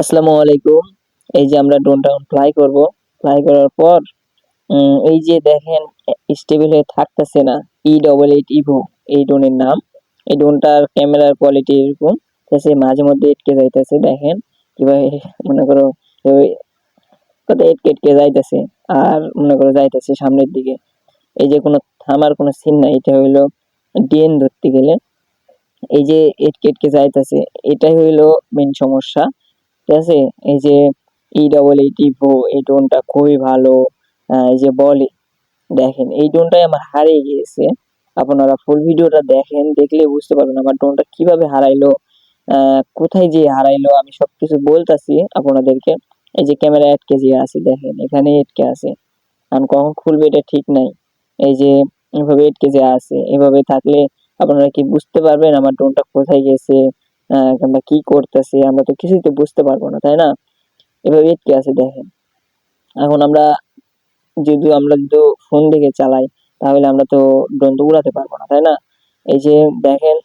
আসসালামু আলাইকুম। এই যে আমরা ড্রোনটা ফ্লাই করব। ফ্লাই করার পর এই যে দেখেন স্টেবল হয়ে থাকতেছে না। ই ডবল এইট ইভো এই ড্রোনের নাম। এই ড্রোনটার ক্যামেরার কোয়ালিটি এরকম। আছে মাঝে মধ্যে এটকে যাইতেছে, দেখেন। কীভাবে মনে করো কত এটকে এটকে যাইতেছে। আর মনে করো যাইতেছে সামনের দিকে। এই যে কোনো থামার কোনো সিন নাই। এটা হইল ডিএন ধরতে গেলে। এই যে এটকে এটকে যাইতেছে। এটাই হইল মেন সমস্যা। ঠিক আছে? এই যে ই ডবল এইট ইভো এই ড্রোনটা খুবই ভালো। এই যে বলে, দেখেন, এই ড্রোনটাই আমার হারিয়ে গিয়েছে। আপনারা ফুল ভিডিওটা দেখেন, দেখলে বুঝতে পারবেন আমার ড্রোনটা কীভাবে হারাইলো কোথায় যে হারাইলো, আমি সবকিছু বলতাছি আপনাদেরকে। এই যে ক্যামেরা এটকে যে আছে, দেখেন, এখানে এটকে আছে। কারণ কখন খুলবে এটা ঠিক নাই। এই যে এভাবে এটকে যে আছে, এভাবে থাকলে আপনারা কি বুঝতে পারবেন আমার ড্রোনটা কোথায় গেছে? কিংবা কি করতেছে, আমরা তো কিছুই তো বুঝতে পারব না, তাই না? এভাবে আটকে আছে, দেখেন। এখন আমরা যদি আমরা যদি ফোন দেখে চালাই, তাহলে আমরা তো ড্রোন তো উড়াতে পারব না, তাই না? এই যে দেখেন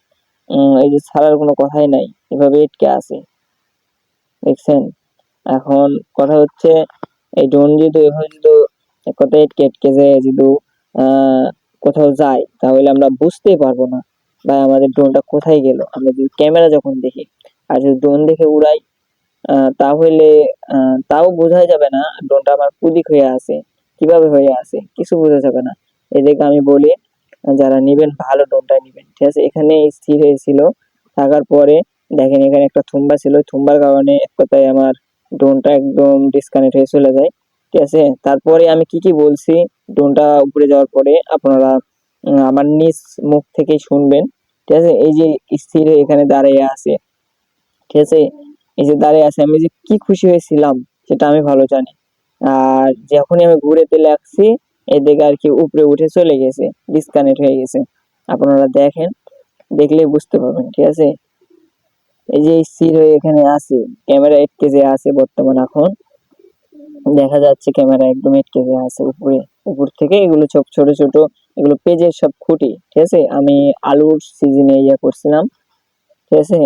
এই যে ছাড়ার কোনো কথাই নাই, এভাবে আটকে আছে। দেখছেন? এখন কথা হচ্ছে, এই ড্রোন যদি এভাবে যদি কোথায় আটকে আটকে যায়, যদি কোথাও যায়, তাহলে আমরা বুঝতেই পারব না। বা আমাদের ড্রোনটা কোথায় গেল? আমরা যদি ক্যামেরা যখন দেখি, আর যদি ড্রোন দেখে উড়াই তাহলে তাও বোঝা যাবে না ড্রোনটা আমার কুদিক হয়ে আছে, কীভাবে হয়ে আছে, কিছু বোঝা যাবে না। এদিকে আমি বলি, যারা নেবেন, ভালো ড্রোনটা নেবেন। ঠিক আছে? এখানে স্থির হয়েছিল, থাকার পরে দেখেন এখানে একটা থুম্বা ছিল। থুম্বার কারণে এক কথায় আমার ড্রোনটা একদম ডিসকানেক্ট হয়ে চলে যায়। ঠিক আছে? তারপরে আমি কি কি বলছি ড্রোনটা উপরে যাওয়ার পরে আপনারা আমার নিজ মুখ থেকেই শুনবেন। ঠিক আছে? এই যে স্থির এখানে দাঁড়িয়ে আছে। ঠিক আছে? এই যে দাঁড়িয়ে আছে, আমি যে কি খুশি হয়েছিলাম, সেটা আমি ভালো জানি। আর যখনই আমি ঘুরেতে লাগছি, এদিকে আর কি উপরে উঠে চলে গেছে ডিসকানেক্ট হয়ে গেছে। আপনারা দেখেন, দেখলেই বুঝতে পারবেন, ঠিক আছে? এই যে স্থির হয়ে এখানে আছে, ক্যামেরা এটকে যে আছে বর্তমান এখন। দেখা যাচ্ছে ক্যামেরা একদম এটকে যে আছে উপরে। উপর থেকে এগুলো সব ছোট ছোট, এগুলো পেজের সব খুঁটি, ঠিক আছে? আমি আলুর সিজনে ইয়ে করছিলাম, ঠিক আছে?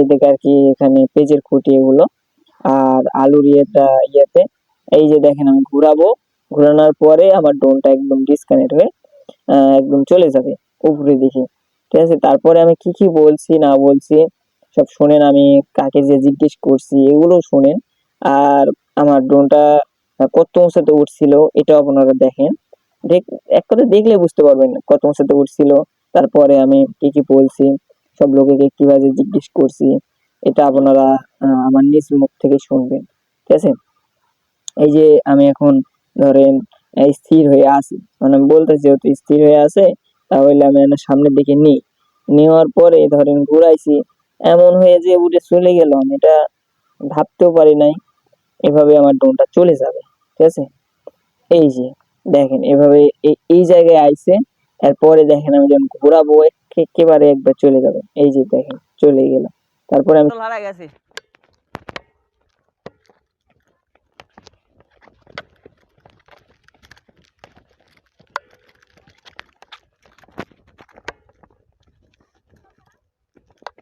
এদিকে আর কি এখানে পেজের খুঁটি এগুলো, আর আলুর ইয়েটা, ইয়েতে, এই যে দেখেন আমি ঘুরাবো, ঘুরানোর পরে আমার ড্রোনটা একদম ডিসকানেক্ট হয়ে একদম চলে যাবে উপরে দিকে, ঠিক আছে? তারপরে আমি কি কি বলছি, না বলছি, সব শোনেন, আমি কাকে যে জিজ্ঞেস করছি এগুলো শোনেন, আর আমার ড্রোনটা কত উঁচাতে উঠছিল এটাও আপনারা দেখেন। দেখ, এক কথা দেখলে বুঝতে পারবেন কত উঁচাতে উঠছিল। তারপরে আমি কি কি বলছি, সব লোকেকে কীভাবে জিজ্ঞেস করছি, এটা আপনারা আমার নিজ মুখ থেকে শুনবেন। ঠিক আছে? এই যে আমি এখন ধরেন স্থির হয়ে আছি। মানে আমি বলতেছি যেহেতু স্থির হয়ে আছে, তাহলে আমি সামনের দিকে নিই। নেওয়ার পরে ধরেন ঘুরাইছি, এমন হয়ে যে উঠে চলে গেলাম, এটা ভাবতেও পারি নাই। এভাবে আমার ড্রোনটা চলে যাবে। ঠিক আছে? এই যে, দেখেন এভাবে এই জায়গায় আইছে এরপরে দেখেন আমি যখন ঘোরাবো একে- একেবারে একবার চলে যাবে এই যে দেখেন চলে গেল তারপরে আমি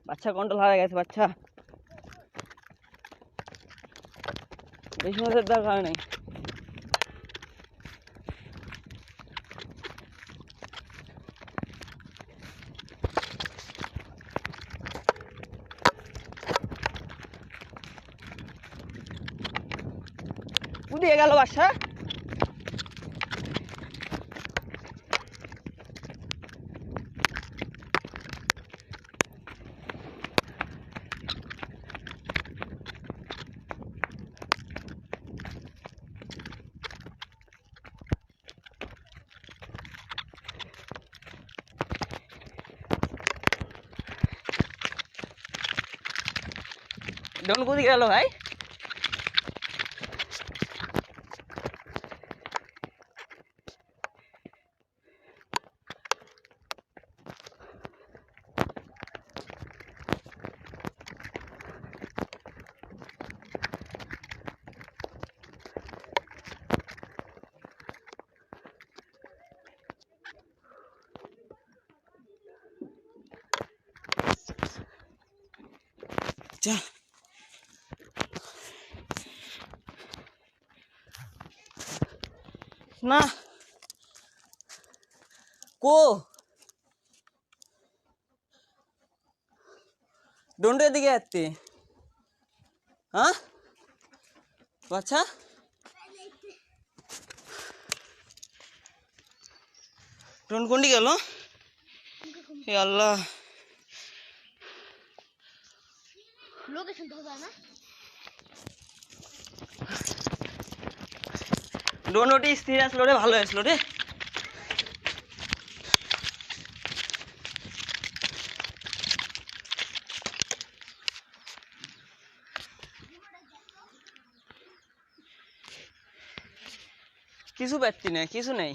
বাচ্চা কন্ট্রোল হারা গেছে, বাচ্চা। বেশি মাছের দরকার নেই। উদিয়ে গেল বাচ্চা ডন কোথায় গেল ভাই। আচ্ছা। যা না কো। ডোন্ডো এদিকে আসতে। হ্যাঁ? আচ্ছা ডোন কোনটি গেল। আল্লাহ। লোকেশন তো যায় না ডোন ওটি স্থির আসলো রে ভালো আসলো রে কিছু পাচ্ছি না কিছু নেই।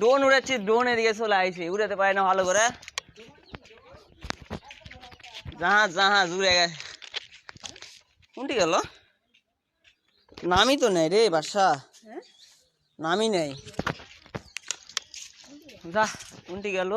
ড্রোন উড়াচ্ছি ড্রোন এদিকে চলে আইছি। উড়াতে পারে না ভালো করে। জাহাজ জাহাজ উড়ে গেছে কোনটি গেল? নামই তো নেই রে বাসা নামই নেই। যা, কোনটি গেল?